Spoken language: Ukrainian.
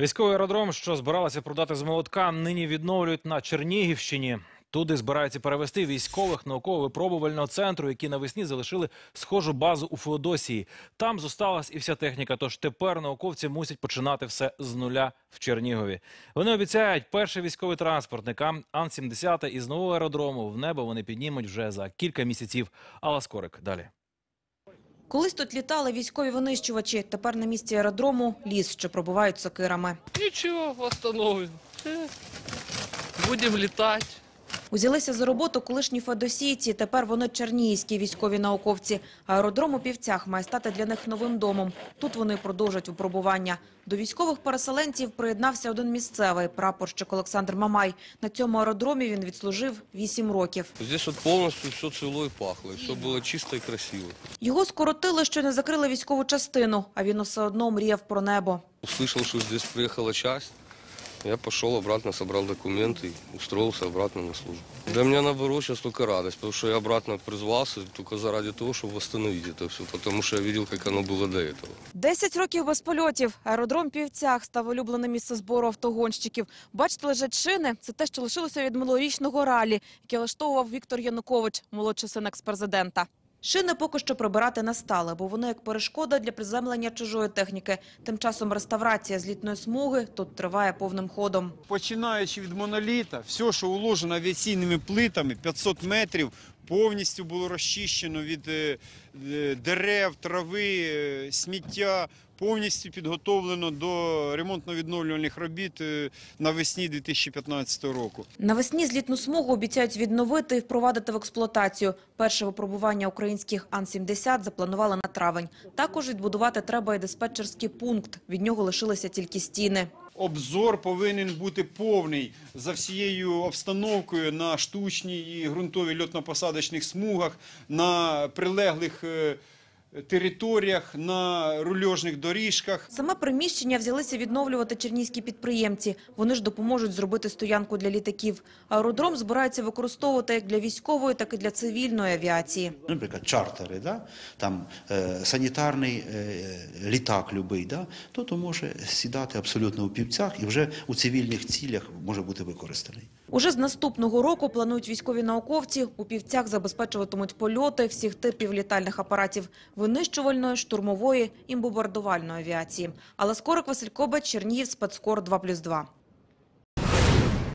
Військовий аеродром, що збиралися продати з молотка, нині відновлюють на Чернігівщині. Туди збираються перевести військових науково-випробувального центру, які навесні залишили схожу базу у Феодосії. Там зосталась і вся техніка. Тож тепер науковці мусять починати все з нуля в Чернігові. Вони обіцяють, перший військовий транспортник Ан- Ан-70 із нового аеродрому в небо вони піднімуть вже за кілька місяців. Алла Скорик далі. Колись тут літали військові винищувачі. Тепер на місці аеродрому ліс, що пробувають сокирами. Нічого, встановимо. Будемо Будем летать. Узялися за роботу колишні федосійці. Тепер вони чернігівські військові науковці. Аеродром у півцях має стати для них новим домом. Тут вони продовжать випробування. До військових переселенців приєднався один місцевий прапорщик Олександр Мамай. На цьому аеродромі він відслужив 8 років. Здесь вот полностью все цвело и пахло, все было чисто и красиво. Його скоротили, що не закрили військову частину, а він усе одно мріяв про небо. Услышал, что здесь приехала часть. Я пошел обратно, собрал документы и устроился обратно на службу. Для меня наоборот сейчас только радость, потому что я обратно призвался только заради того, чтобы восстановить это все, потому что я видел, как оно было до этого. Десять років без польотів. Аеродром Півцях став улюбленим місце збору автогонщиків. Бачите, лежать шини. Це те, що лишилося від минулорічного ралі, яке влаштовував Віктор Янукович, молодший син експрезидента. Шини поки що прибирати не стали, бо вони як перешкода для приземлення чужої техніки. Тим часом реставрація злітної смуги тут триває повним ходом. Починаючи від моноліта, все, що уложено авіаційними плитами, 500 метрів, повністю було розчищено від е, е, дерев, трави, е, сміття, повністю підготовлено до ремонтно-відновлювальних робіт е, навесні 2015 року. Навесні злітну смугу обіцяють відновити і впровадити в експлуатацію. Перше випробування українських Ан-70 запланували на травень. Також відбудувати треба і диспетчерський пункт. Від нього лишилися тільки стіни. Обзор повинен бути повний за всією обстановкою на штучній і ґрунтовій льотно-посадочних смугах, на прилеглих е, територіях, на рульожних доріжках. Саме приміщення взялися відновлювати чернігівські підприємці. Вони ж допоможуть зробити стоянку для літаків. Аеродром збираються використовувати як для військової, так і для цивільної авіації. наприклад, чартери, да? там е, санітарний е, літак любий, да? то, то може сідати абсолютно у півцях і вже у цивільних цілях може бути використаний. Уже з наступного року планують військові науковці у півцях забезпечуватимуть польоти всіх типів літальних апаратів винищувальної, штурмової і бомбардувальної авіації. Але Скорик Василь Кобець, Чернігів, спецкор 2+,2.